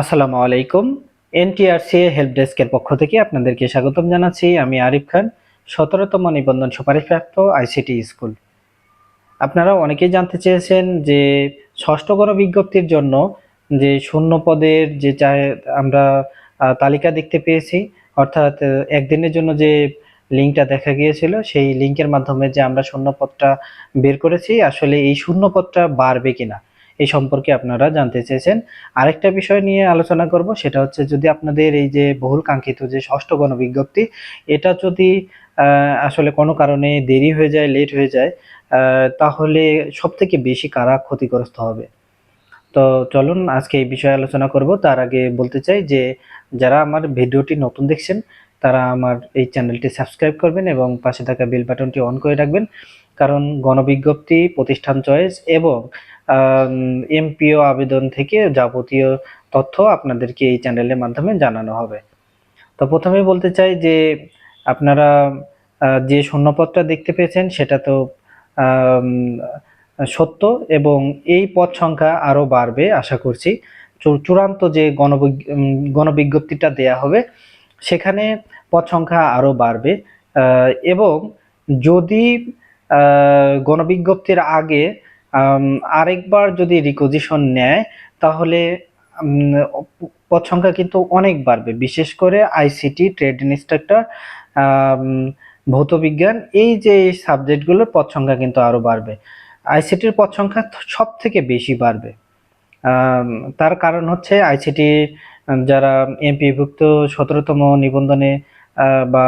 আসসালামু আলাইকুম। NTRC help ডেস্কের পক্ষ থেকে আপনাদেরকে স্বাগতম জানাচ্ছি। আমি আরিফ খান, সতেরোতম নিবন্ধন সুপারিশপ্রাপ্ত আইসিটি স্কুল। আপনারা অনেকেই জানতে চেয়েছেন যে ষষ্ঠ গণ বিজ্ঞপ্তির জন্য যে শূন্য পদের যে আমরা তালিকা দেখতে পেয়েছি, অর্থাৎ একদিনের জন্য যে লিঙ্কটা দেখা গিয়েছিল, সেই লিঙ্কের মাধ্যমে যে আমরা শূন্য পদটা বের করেছি, আসলে এই শূন্য পদটা বাড়বে কিনা? এই সম্পর্কে আপনারা জানতে চেয়েছেন। আরেকটা বিষয় নিয়ে আলোচনা করব, সেটা হচ্ছে যদি আপনাদের এই যে বহুল কাঙ্ক্ষিত যে ষষ্ঠ গণবিজ্ঞপ্তি, এটা যদি আসলে কোনো কারণে দেরি হয়ে যায়, লেট হয়ে যায় তাহলে সব থেকে বেশি কারা ক্ষতিগ্রস্ত হবে? তো চলুন আজকে এই বিষয়ে আলোচনা করব। তার আগে বলতে চাই যে, যারা আমার ভিডিওটি নতুন দেখছেন তারা আমার এই চ্যানেলটি সাবস্ক্রাইব করবেন এবং পাশে থাকা বেল বাটনটি অন করে রাখবেন। কারণ গণবিজ্ঞপ্তি, প্রতিষ্ঠান চয়েস এবং এমপিও আবেদন থেকে যাবতীয় তথ্য আপনাদেরকে এই চ্যানেলের মাধ্যমে জানানো হবে। তো প্রথমেই বলতে চাই যে, আপনারা যে শূন্যপদটা দেখতে পেয়েছেন সেটা তো সত্য এবং এই পদ সংখ্যা আরও বাড়বে আশা করছি। চূড়ান্ত যে গণবিজ্ঞ গণবিজ্ঞপ্তিটা দেয়া হবে, সেখানে পদ সংখ্যা আরও বাড়বে। এবং যদি গণবিজ্ঞপ্তির আগে আরেকবার যদি রিকোজিশন নেয়, তাহলে পদ সংখ্যা কিন্তু অনেক বাড়বে। বিশেষ করে আইসিটি ট্রেড ইনস্ট্রাক্টর ভৌত বিজ্ঞান, এই যে সাবজেক্টগুলোর পদ সংখ্যা কিন্তু আরও বাড়বে। আইসিটির পদ সংখ্যা সব থেকে বেশি বাড়বে। তার কারণ হচ্ছে আইসিটি যারা এমপিভুক্ত সতেরোতম নিবন্ধনে বা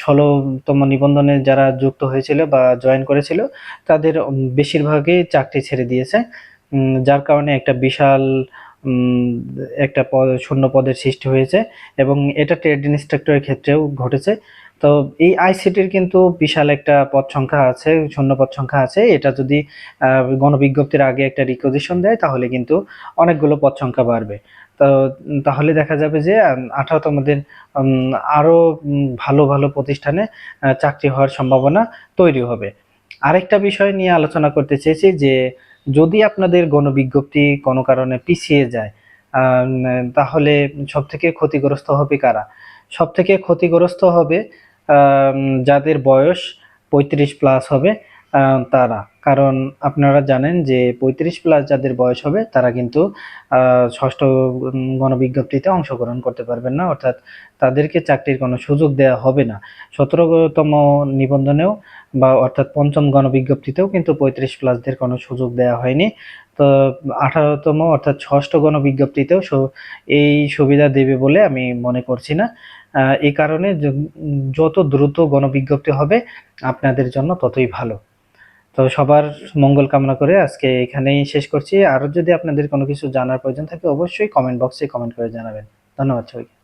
ষোলোতম নিবন্ধনে যারা যুক্ত হয়েছিল বা জয়েন করেছিল, তাদের বেশিরভাগই চাকরি ছেড়ে দিয়েছে। যার কারণে একটা বিশাল একটা পদ শূন্য পদের সৃষ্টি হয়েছে এবং এটা ট্রেড ইনস্ট্রাক্টরের ক্ষেত্রেও ঘটেছে। তো এই আইসিটির কিন্তু বিশাল একটা পদ সংখ্যা আছে শূন্য পদ সংখ্যা আছে। এটা যদি গণবিজ্ঞপ্তির আগে একটা রিকোজিশন দেয় তাহলে কিন্তু অনেকগুলো পদ সংখ্যা বাড়বে। তো তাহলে দেখা যাবে যে আঠারোতমদের আরও উম, ভালো ভালো প্রতিষ্ঠানে চাকরি হওয়ার সম্ভাবনা তৈরি হবে। আরেকটা বিষয় নিয়ে আলোচনা করতে চেয়েছি যে যদি আপনাদের গণবিজ্ঞপ্তি কোনো কারণে পিছিয়ে যায় তাহলে সব থেকে ক্ষতিগ্রস্ত হবে কারা? সব থেকে ক্ষতিগ্রস্ত হবে যাদের বয়স পঁয়ত্রিশ প্লাস হবে তারা। কারণ আপনারা জানেন যে পঁয়ত্রিশ প্লাস যাদের বয়স হবে, তারা কিন্তু ষষ্ঠ গণবিজ্ঞপ্তিতে অংশগ্রহণ করতে পারবেন না। অর্থাৎ তাদেরকে চাকরির কোনো সুযোগ দেওয়া হবে না। সতেরোতম নিবন্ধনেও বা অর্থাৎ পঞ্চম গণবিজ্ঞপ্তিতেও কিন্তু পঁয়ত্রিশ প্লাসদের কোনো সুযোগ দেওয়া হয়নি। তো আঠারোতম অর্থাৎ ষষ্ঠ গণবিজ্ঞপ্তিতেও এই সুবিধা দেবে বলে আমি মনে করছি না। এই কারণে যত দ্রুত গণবিজ্ঞপ্তি হবে, আপনাদের জন্য ততই ভালো। তো সবার মঙ্গল কামনা করে আজকে এখানেই শেষ করছি। আর যদি আপনাদের কোনো কিছু জানার প্রয়োজন থাকে, অবশ্যই কমেন্ট বক্সে কমেন্ট করে জানাবেন। ধন্যবাদ সবাইকে।